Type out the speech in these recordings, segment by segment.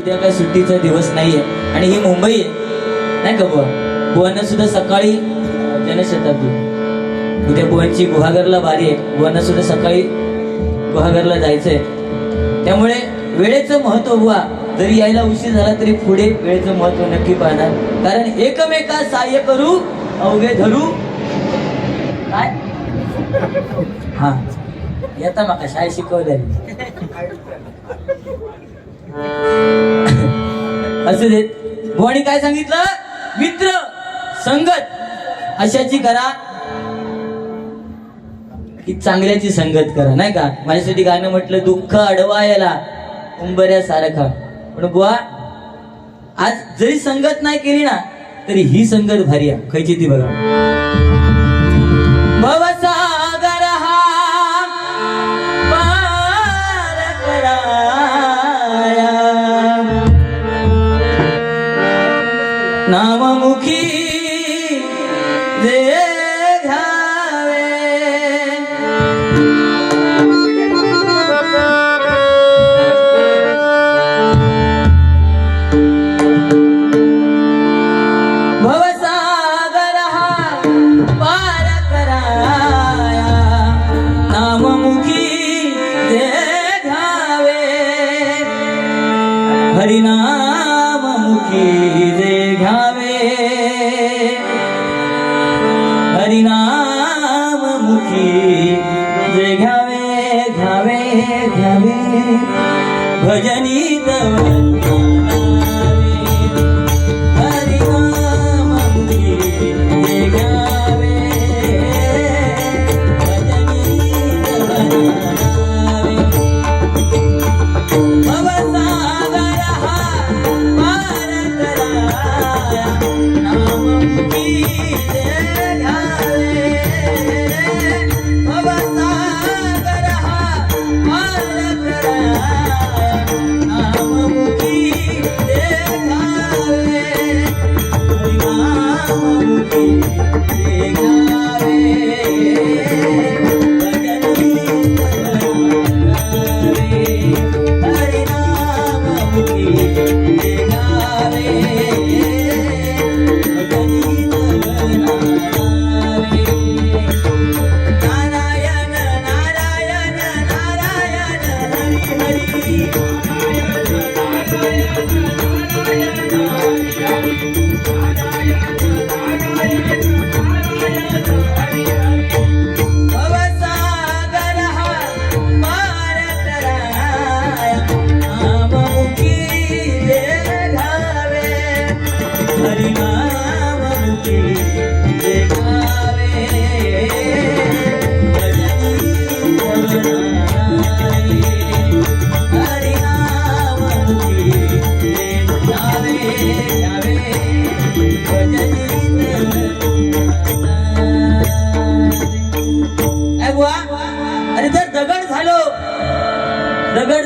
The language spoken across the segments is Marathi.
उद्या काय सुट्टीचा दिवस नाहीये. आणि ही मुंबई आहे. नाही का बुवा? बुवांना सुद्धा सकाळी जनशताब्दी. उद्या बुवांची गुहागरला बारी आहे. बुवांना सुद्धा सकाळी गुहागरला जायचंय. त्यामुळे वेळेचं महत्त्व बुवा जरी यायला उशीर झाला तरी पुढे वेळेचं महत्त्व नक्की पाहणार. कारण एकमेका सहाय्य करू अवघे धरू. काय? हा. येता माका शाळेत शिकवलंय असू देत भुवानी काय सांगितलं? मित्र संगत. अशाची करा. की चांगल्याची संगत करा नाही का? माझ्यासाठी गाणं म्हटलं दुःख अडवायला. उंबऱ्या सारखा. पण बुवा आज जरी संगत नाही केली ना तरी ही संगत भारी आहे. खयची ती बघा.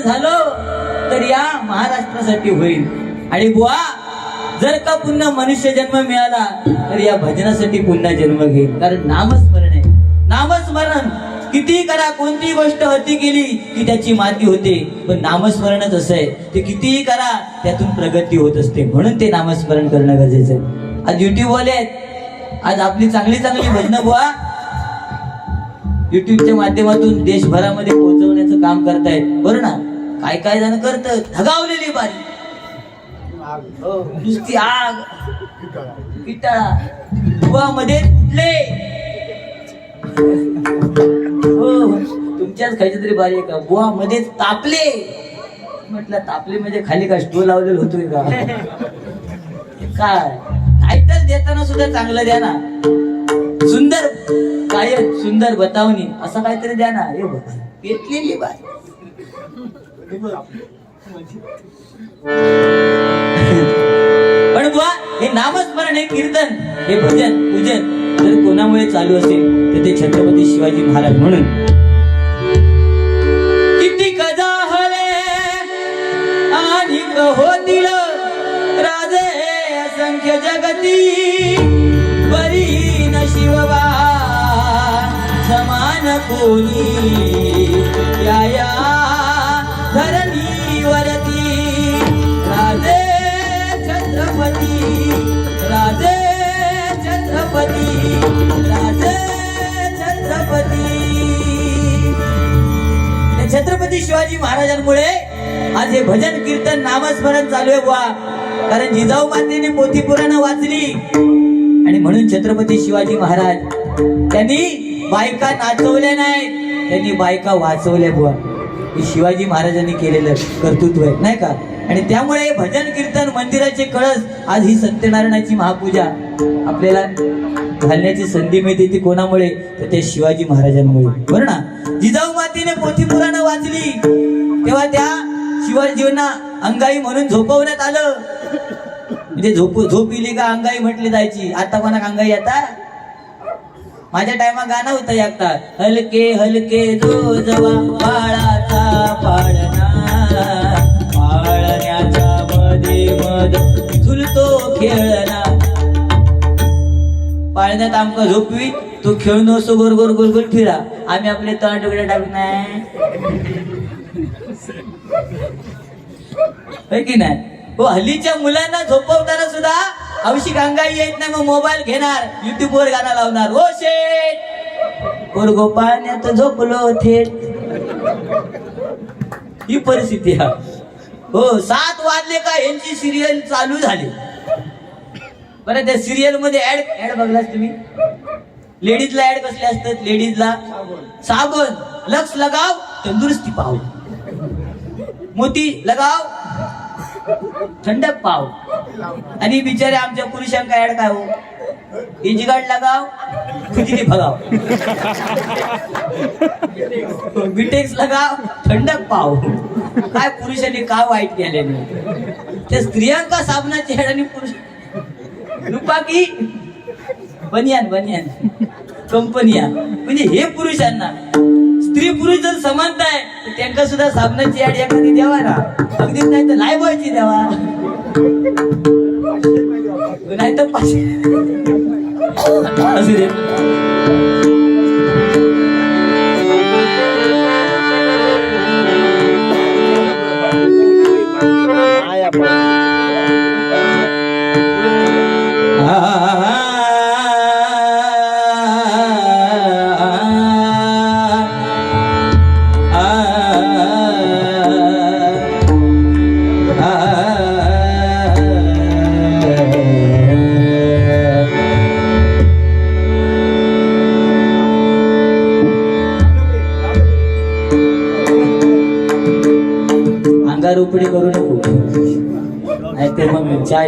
झालो तर या महाराष्ट्रासाठी होईल. आणि बुवा जर का पुन्हा मनुष्य जन्म मिळाला तर या भजनासाठी पुन्हा जन्म घेईल. कारण नामस्मरण आहे. नामस्मरण. किती करा कोणती गोष्ट अति केली की त्याची माती होते. पण नामस्मरणच असं आहे. ते कितीही करा त्यातून प्रगती होत असते. म्हणून ते नामस्मरण करणं गरजेचं आहे. आज युट्यूबवाले आहेत. आज आपली चांगली चांगली भजनं बुवा. युट्यूबच्या माध्यमातून देशभरामध्ये पोहोचवण्याचं काम करतायत. बरं ना? काय काय जण करत धगावलेली बारी. हो, नुसती आग. किटाळा. बुवा मध्ये कुठले हो, हो. तुमच्याच खायची तरी बारी आहे का? बुवा मध्ये तापले. म्हटलं तापले म्हणजे खाली का स्टो लावलेलं होतोय का? काय? टायटल देताना सुद्धा चांगलं द्या ना. सुंदर काय सुंदर बतावणी. असं काहीतरी द्या ना. हे बघ. पेटलेली बाय पण बुवा हे नामस्मरण हे कीर्तन हे भजन पूजन जर कोणामुळे चालू असेल तर ते छत्रपती शिवाजी महाराज म्हणून. किती कजाहले आणि होतील राजे असंख्य जगती. बरी न शिवबा समान कोणी या. छत्रपती शिवाजी महाराजांमुळे आज हे भजन कीर्तन नामस्मरण चालू आहे बुवा. कारण जिजाऊ मातेने पोथी पुराणं वाचली. आणि म्हणून छत्रपती शिवाजी महाराज त्यांनी बायका नाचवल्या नाही त्यांनी बायका वाचवल्या बुवा. हे शिवाजी महाराजांनी केलेलं कर्तृत्व आहे नाही का? आणि त्यामुळे भजन कीर्तन मंदिराचे कळस आज ही सत्यनारायणाची महापूजा. आपल्याला घालण्याची संधी मिळते ती कोणामुळे? तर ते शिवाजी महाराजांमुळे. बरं ना? जिजाऊ मातेने पोथी पुराण वाचली. तेव्हा त्या शिवाजींना अंगाई म्हणून झोपवण्यात आलं. म्हणजे झोप झोप इली का अंगाई म्हटली जायची. आता कोणा अंगाई आता माझ्या टायमा गाणं होतं एकटा हलके हलके जो जवा पाळाचा पाळणा. पाळण्याच्या मध्ये मध झुलतो खेळणा. पाळण्यात आमका झोपवी तो खेळून असो गोर गोर गोल गोल फिरा. आम्ही आपले तळ तुकडे टाकणार. नाही होय की नाही? हो हल्लीच्या मुलांना झोपवताना सुद्धा औषिक गंगाई येत नाही मग मोबाईल घेणार युट्यूब वर गाणं लावणार. हो शेठ! गोर गोपाळने तर झोपलो थेट. ही परिस्थिती आहे. हो सात वाजले का यांची सिरियल चालू झाली. बरं त्या सिरियलमध्ये ऍड ऍड बघलास तुम्ही? लेडीजला ऍड कसले असतात? लेडीजला? साबण. लक्ष लगाव तंदुरुस्ती पाहू मोती लगाव थंडक पाव. आणि बिचारे आमच्या पुरुषांका ऍड काय हो? इजगाड लगाव खुजली भगाव. बिटेक्स लगाव थंडक पाव. काय पुरुषांनी काय वाईट केले त्या स्त्रियांका साबणाची ऍड आणि पुरुष रुपाकी. बनियान बनियान. कंपनिया. म्हणजे हे पुरुषांना. स्त्री पुरुष जर समानता आहे तर त्यांना सुद्धा साबणाची ऍड एखादी द्यावा ना. अगदीच नाही तर लायबॉयची द्यावा. नाही तर असू दे.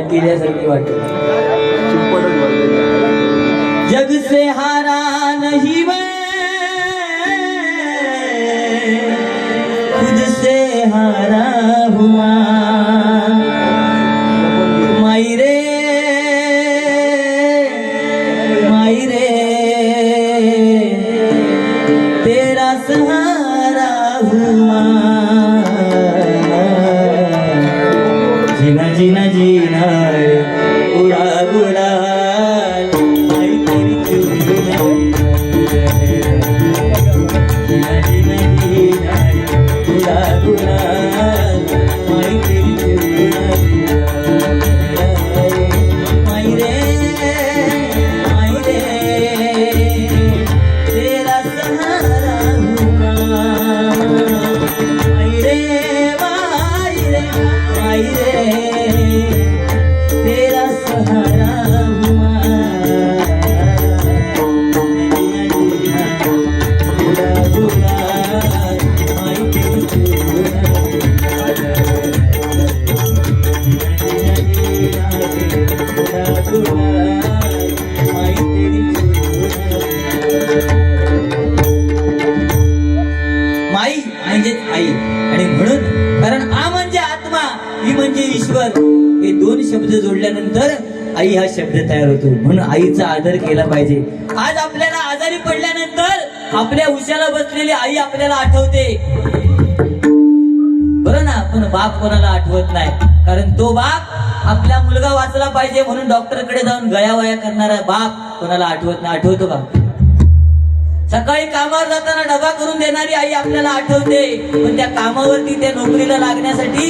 मग चाय वाटत. yeah. म्हणजे ईश्वर. हे दोन शब्द जोडल्यानंतर आई हा शब्द तयार होतो. म्हणून आईचा आदर केला पाहिजे. आज आपल्याला आजारी पडल्यानंतर आपल्या उशाला बसलेली आई आपल्याला आठवते. बरं ना पण बाप कोणाला आठवत नाही. कारण तो बाप आपला मुलगा वाचला पाहिजे म्हणून डॉक्टरकडे जाऊन गळ्यावया करणारा बाप कोणाला आठवत नाही. आठवतो का? सकाळी कामावर जाताना डबा करून देणारी आई आपल्याला आठवते. पण त्या कामावरती त्या नोकरीला लागण्यासाठी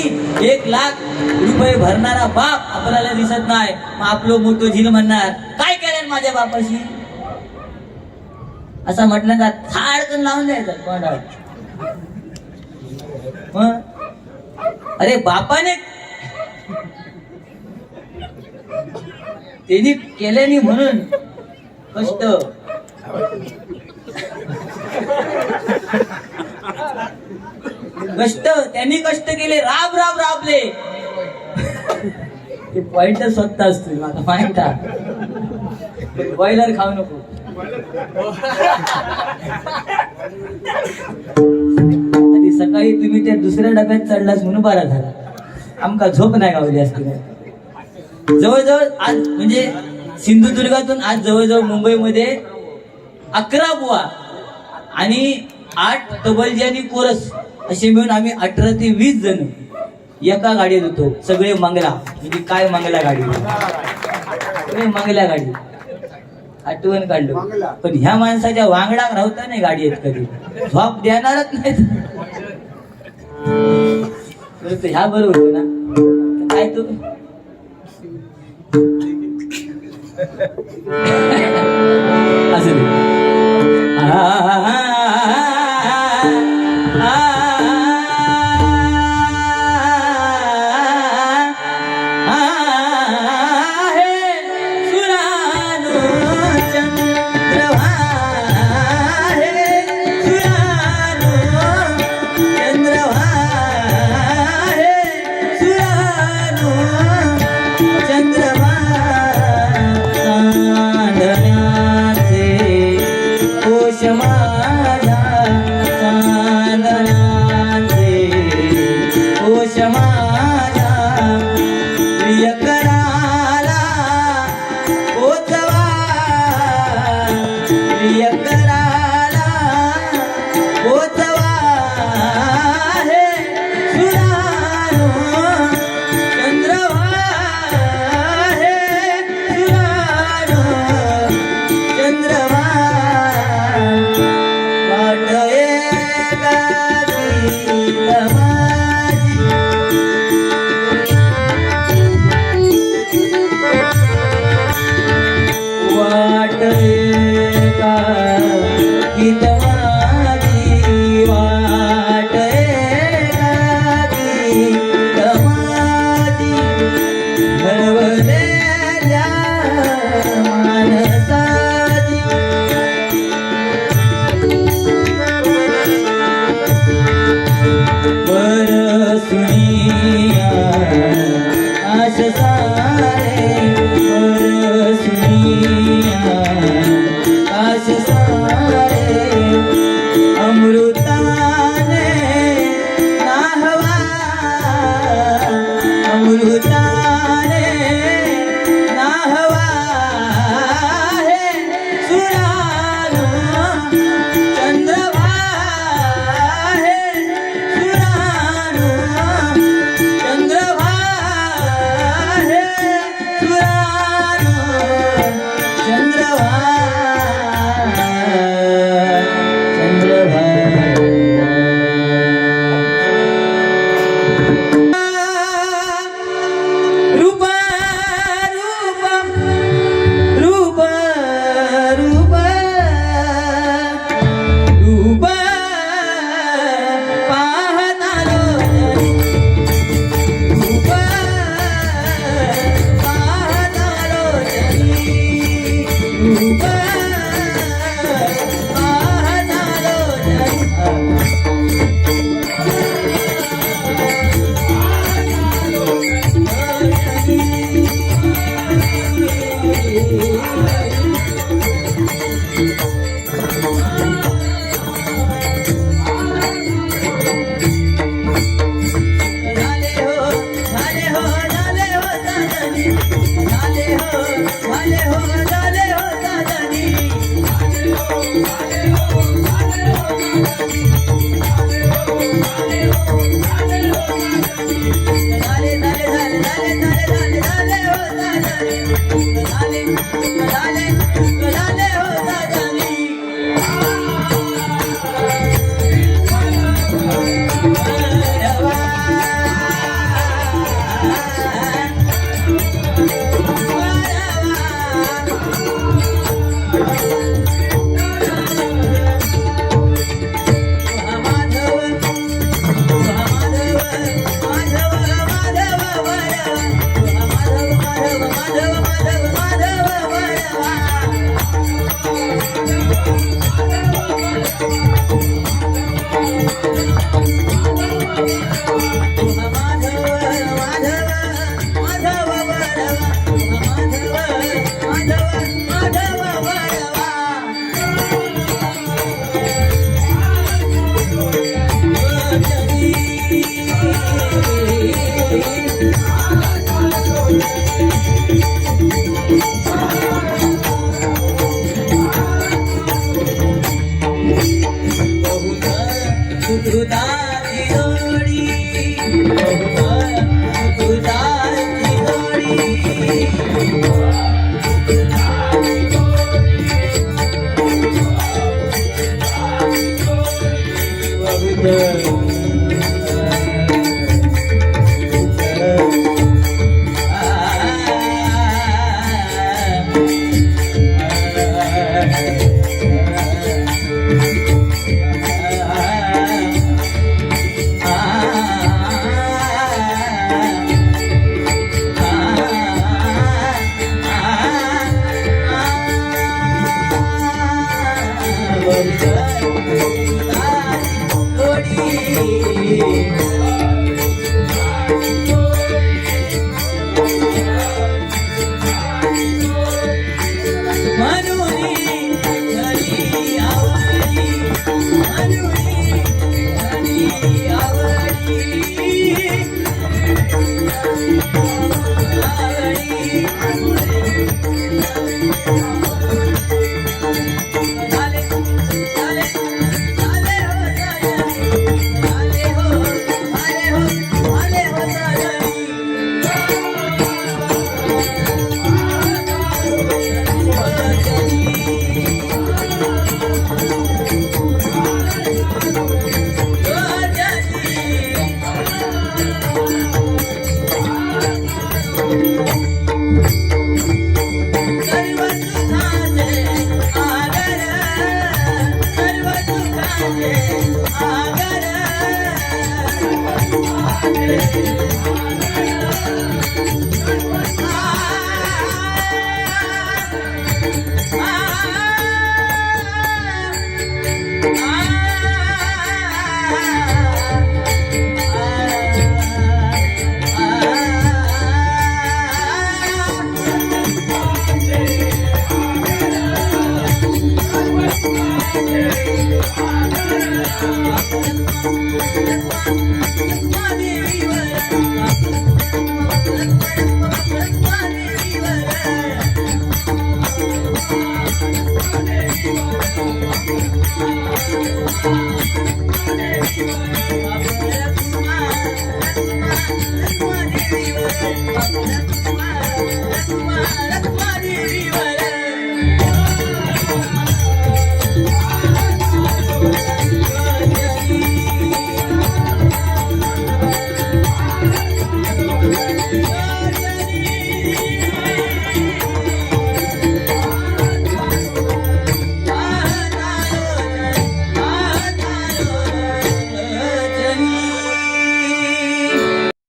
एक लाख रुपये भरणारा बाप आपल्याला दिसत नाही. मग आपलं मोठं झील म्हणणार काय केलं माझ्या बापाशी? असं म्हटलं का थाडकन लावून द्यायचं कोणाला अरे बापाने त्यांनी केल्यानी म्हणून कष्ट. कष्ट त्यांनी कष्ट केले. राब राब राबले. ते पॉइंट स्वतः असतो माझा पॉइंट बॉयलर खाऊ नको. आणि सकाळी तुम्ही त्या दुसऱ्या डब्यात चढलास म्हणून बरा झाला. आमका झोप नाही गावली असती जवळजवळ आज म्हणजे सिंधुदुर्गातून आज जवळजवळ मुंबईमध्ये अकरा बुवा आणि आठ तबलजी आणि कोरस असे मिळून आम्ही अठरा ते वीस जण एका गाडीत होतो. सगळे मंगला. म्हणजे काय मंगला गाडी? सगळे मंगला गाडी. आठवण काढलं. पण ह्या माणसाच्या वांगडाक राहता नाही गाडी येत कधी. झोप देणारच नाही ह्या बरोबर ना? काय तू? असं मा Let's